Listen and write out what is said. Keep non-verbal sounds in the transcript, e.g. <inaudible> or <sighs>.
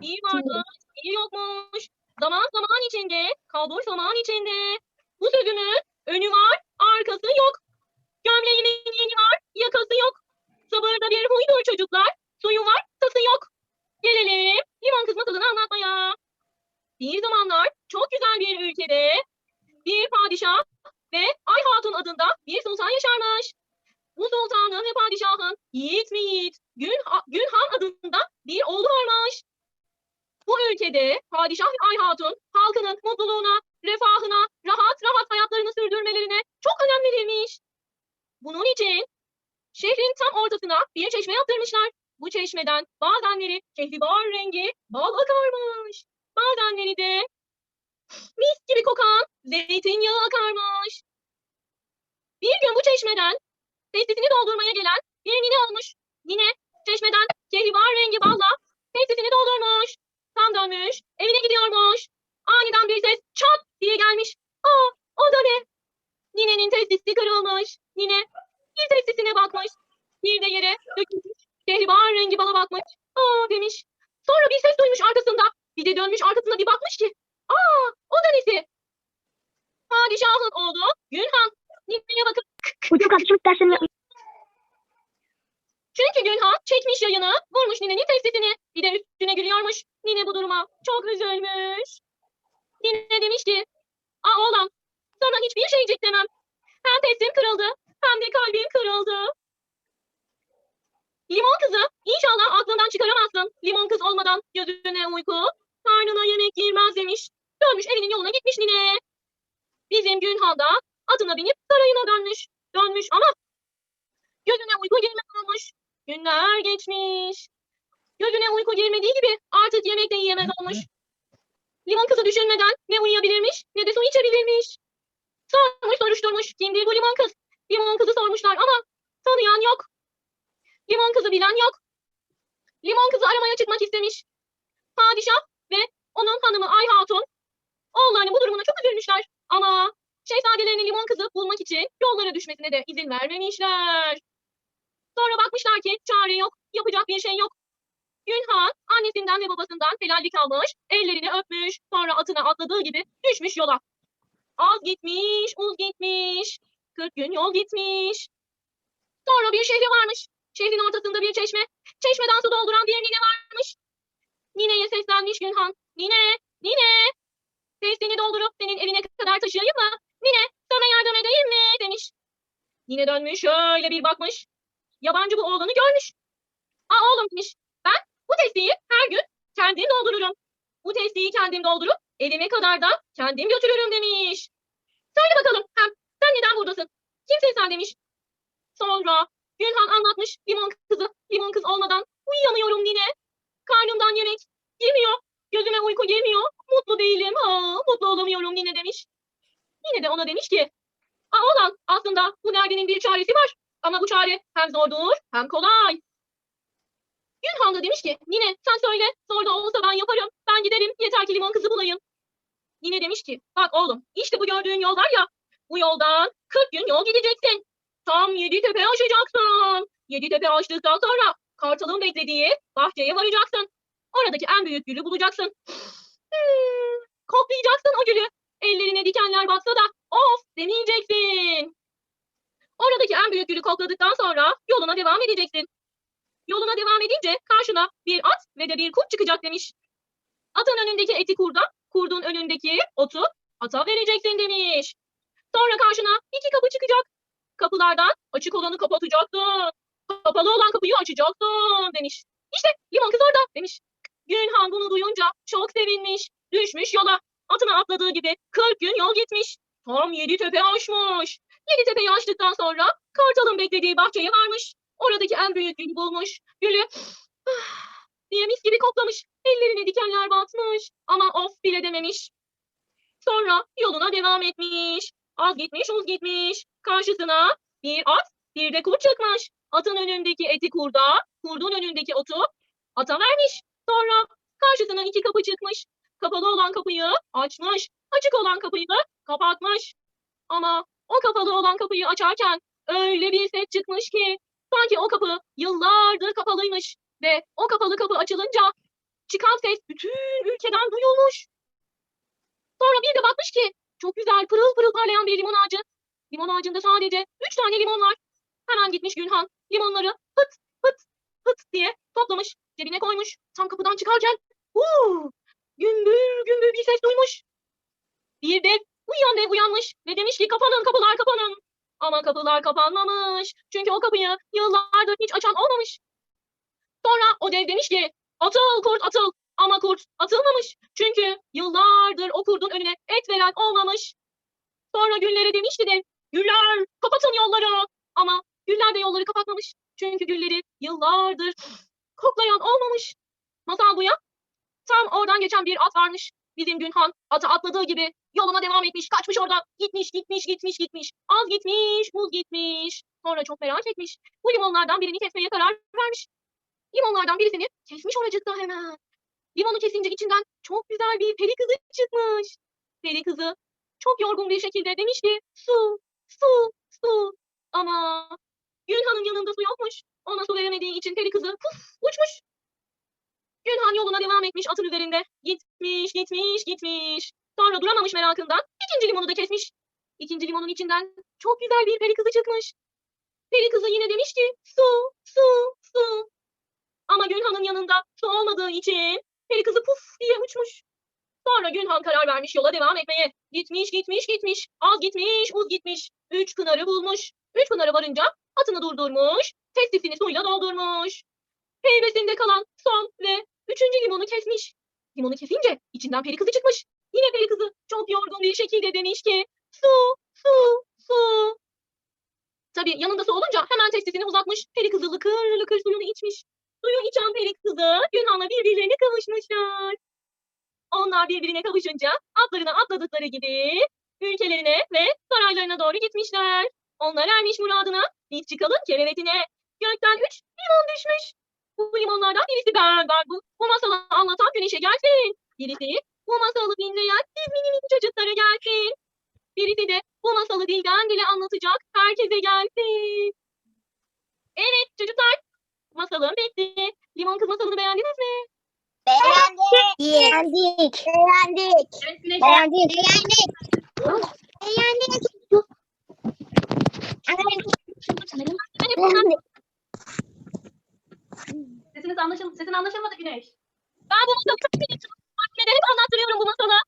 Bir varmış, bir yokmuş. Zaman zaman içinde, kalbur zaman içinde. Bu sözümün önü var, arkası yok. Gömleğimin yeni var, yakası yok. Sabırda bir huydur çocuklar. Suyu var, tası yok. Gelelim limon kız masalını anlatmaya. Bir zamanlar çok güzel bir ülkede bir padişah ve Ay Hatun adında bir sultan yaşarmış. Bu sultanın ve padişahın Yiğit mi Yiğit, Gün, Günhan adında bir oğlu varmış. Bu ülkede padişah ve Ay Hatun halkının mutluluğuna, refahına, rahat rahat hayatlarını sürdürmelerine çok önem verilmiş. Bunun için şehrin tam ortasına bir çeşme yaptırmışlar. Bu çeşmeden bazenleri kehribar rengi bal akarmış. Bazenleri de mis gibi kokan zeytinyağı akarmış. Bir gün bu çeşmeden testisini doldurmaya gelen bir nine olmuş. Nine çeşmeden kehribar rengi balla testisini doldurmuş. Tam dönmüş, evine gidiyormuş. Aniden bir ses çat diye gelmiş. Aa, o da ne? Ninenin testisi kırılmış. Nine bir testisine bakmış. Bir de yere dökülmüş. Kehribar rengi bala bakmış. Aa demiş. Sonra bir ses duymuş arkasında. Bir de dönmüş arkasına bir bakmış ki. Aa o da nesi? Padişahın oğlu Günhan. Nine'ye bakıp Hocam kardeşim derslerini. Çünkü Günhan çekmiş yayını, vurmuş ninenin testisini. Bir de üstüne gülüyormuş. Nine bu duruma çok üzülmüş. Nine demiş ki, Aa oğlum, sana hiçbir şeycik demem. Hem testim kırıldı, hem de kalbim kırıldı. Limon kızı, inşallah aklından çıkaramazsın. Limon kız olmadan gözüne uyku, karnına yemek girmez demiş. Dönmüş evinin yoluna gitmiş nine. Bizim Günhan da atına binip sarayına dönmüş. Dönmüş ama gözüne uyku girmez olmuş. Günler geçmiş. Gözüne uyku girmediği gibi artık yemek de yiyemez olmuş. Limon kızı düşünmeden ne uyuyabilirmiş ne de su içebilirmiş. Sormuş soruşturmuş kimdir bu limon kız? Limon kızı sormuşlar ama tanıyan yok. Limon kızı bilen yok. Limon kızı aramaya çıkmak istemiş. Padişah ve onun hanımı Ay Hatun oğullarının bu durumuna çok üzülmüşler. Ama şehzadelerinin limon kızı bulmak için yollara düşmesine de izin vermemişler. Sonra bakmışlar ki çare yok, yapacak bir şey yok. Günhan annesinden ve babasından helallik almış, ellerini öpmüş, sonra atına atladığı gibi düşmüş yola. Az gitmiş, uz gitmiş, 40 gün yol gitmiş. Sonra bir şehri varmış. Şehrin ortasında bir çeşme, çeşmeden su dolduran bir nine varmış. Nineye seslenmiş Günhan. Nine, nine, testini doldurup senin evine kadar taşıyayım mı? Nine, sana yardım edeyim mi? demiş. Nine dönmüş, şöyle bir bakmış. Yabancı bu oğlanı görmüş. Aa oğlum demiş. Ben bu testiyi her gün kendim doldururum. Bu testiyi kendim doldurup evime kadar da kendim götürürüm demiş. Söyle bakalım hem sen neden buradasın? Kimsin sen demiş. Sonra Günhan anlatmış limon kızı. Limon kız olmadan uyuyamıyorum nine. Karnımdan yemek girmiyor. Gözüme uyku girmiyor. Mutlu değilim. Aa, mutlu olamıyorum nine demiş. Yine de ona demiş ki Aa oğlan aslında bu derdinin bir çaresi var. Ama bu çare hem zordur hem kolay. Günhan da demiş ki Nine sen söyle zor da olsa ben yaparım. Ben giderim yeter ki limon kızı bulayım. Nine demiş ki bak oğlum işte bu gördüğün yol var ya bu yoldan 40 gün yol gideceksin. Tam yedi tepe aşacaksın. Yedi tepe aştıktan sonra kartalın beklediği bahçeye varacaksın. Oradaki en büyük gülü bulacaksın. Hmm, <sighs> koklayacaksın o gülü. Ellerine dikenler batsa da of demeyeceksin. Oradaki en büyük gülü kokladıktan sonra yoluna devam edeceksin. Yoluna devam edince karşına bir at ve de bir kurt çıkacak demiş. Atın önündeki eti kurda, kurdun önündeki otu ata vereceksin demiş. Sonra karşına iki kapı çıkacak. Kapılardan açık olanı kapatacaksın. Kapalı olan kapıyı açacaksın demiş. İşte limon kız orada demiş. Günhan bunu duyunca çok sevinmiş. Düşmüş yola. Atına atladığı gibi 40 gün yol gitmiş. Tam yedi tepe aşmış. Yedi tepeyi aştıktan sonra kartalın beklediği bahçeye varmış. Oradaki en büyük gülü bulmuş. Gülü diye mis gibi koklamış. Ellerine dikenler batmış. Ama of bile dememiş. Sonra yoluna devam etmiş. Az gitmiş uz gitmiş. Karşısına bir at bir de kurt çıkmış. Atın önündeki eti kurda, kurdun önündeki otu ata vermiş. Sonra karşısına iki kapı çıkmış. Kapalı olan kapıyı açmış. Açık olan kapıyı kapatmış. Ama o kapalı olan kapıyı açarken öyle bir ses çıkmış ki sanki o kapı yıllardır kapalıymış ve o kapalı kapı açılınca çıkan ses bütün ülkeden duyulmuş. Sonra bir de bakmış ki çok güzel pırıl pırıl parlayan bir limon ağacı. Limon ağacında sadece üç tane limon var. Hemen gitmiş Gülhan limonları hıt hıt hıt diye toplamış. Cebine koymuş. Tam kapıdan çıkarken uuu gümbür gümbür bir ses duymuş. Bir dev uyuyan dev uyanmış ve demiş ki kapanın kapılar kapanın. Ama kapılar kapanmamış. Çünkü o kapıyı yıllardır hiç açan olmamış. Sonra o dev demiş ki atıl kurt atıl. Ama kurt atılmamış. Çünkü yıllardır o kurdun önüne et veren olmamış. Sonra güllere demiş ki dev güller kapatın yolları. Ama güller de yolları kapatmamış. Çünkü gülleri yıllardır koklayan olmamış. Masal bu ya. Tam oradan geçen bir at varmış. Bizim Günhan atı atladığı gibi yoluna devam etmiş. Kaçmış oradan. Gitmiş, gitmiş, gitmiş, gitmiş. Az gitmiş, muz gitmiş. Sonra çok merak etmiş. Bu limonlardan birini kesmeye karar vermiş. Limonlardan birisini kesmiş oracıkta hemen. Limonu kesince içinden çok güzel bir peri kızı çıkmış. Peri kızı çok yorgun bir şekilde demiş ki su, su, su. Ama Günhan'ın yanında su yokmuş. Ona su veremediği için peri kızı puf uçmuş. Günhan yoluna devam etmiş atın üzerinde. Gitmiş, gitmiş, gitmiş. Sonra duramamış merakından ikinci limonu da kesmiş. İkinci limonun içinden çok güzel bir peri kızı çıkmış. Peri kızı yine demiş ki su, su, su. Ama Günhan'ın yanında su olmadığı için peri kızı puf diye uçmuş. Sonra Günhan karar vermiş yola devam etmeye. Gitmiş, gitmiş, gitmiş. Az gitmiş, uz gitmiş. Üç pınarı bulmuş. Üç pınarı varınca atını durdurmuş. Testisini suyla doldurmuş. Heybesinde kalan son ve üçüncü limonu kesmiş. Limonu kesince içinden peri kızı çıkmış. Yine peri kızı çok yorgun bir şekilde demiş ki su, su, su. Tabii yanında su olunca hemen testisini uzatmış. Peri kızı lıkır lıkır suyunu içmiş. Suyu içen peri kızı Yunan'la birbirlerine kavuşmuşlar. Onlar birbirine kavuşunca atlarına atladıkları gibi ülkelerine ve saraylarına doğru gitmişler. Onlar ermiş muradına. Biz çıkalım kerevetine. Gökten üç limon düşmüş. Bu limonlardan birisi ben, ben bu, bu masalı anlatan güneşe gelsin. Birisi bu masalı dinleyen siz mini mini çocuklara gelsin. Birisi de bu masalı dilden dile anlatacak herkese gelsin. Evet çocuklar masalım bitti. Limon kız masalını beğendiniz mi? Beğendik. Beğendik. Beğendik. Evet Güneş. Beğendik. Beğendik. Beğendik. Beğendik. Sesiniz anlaşıl sesin anlaşılmadı Güneş. Ben bu masalı çok seviyorum. Anneme de hep anlattırıyorum bu masalı.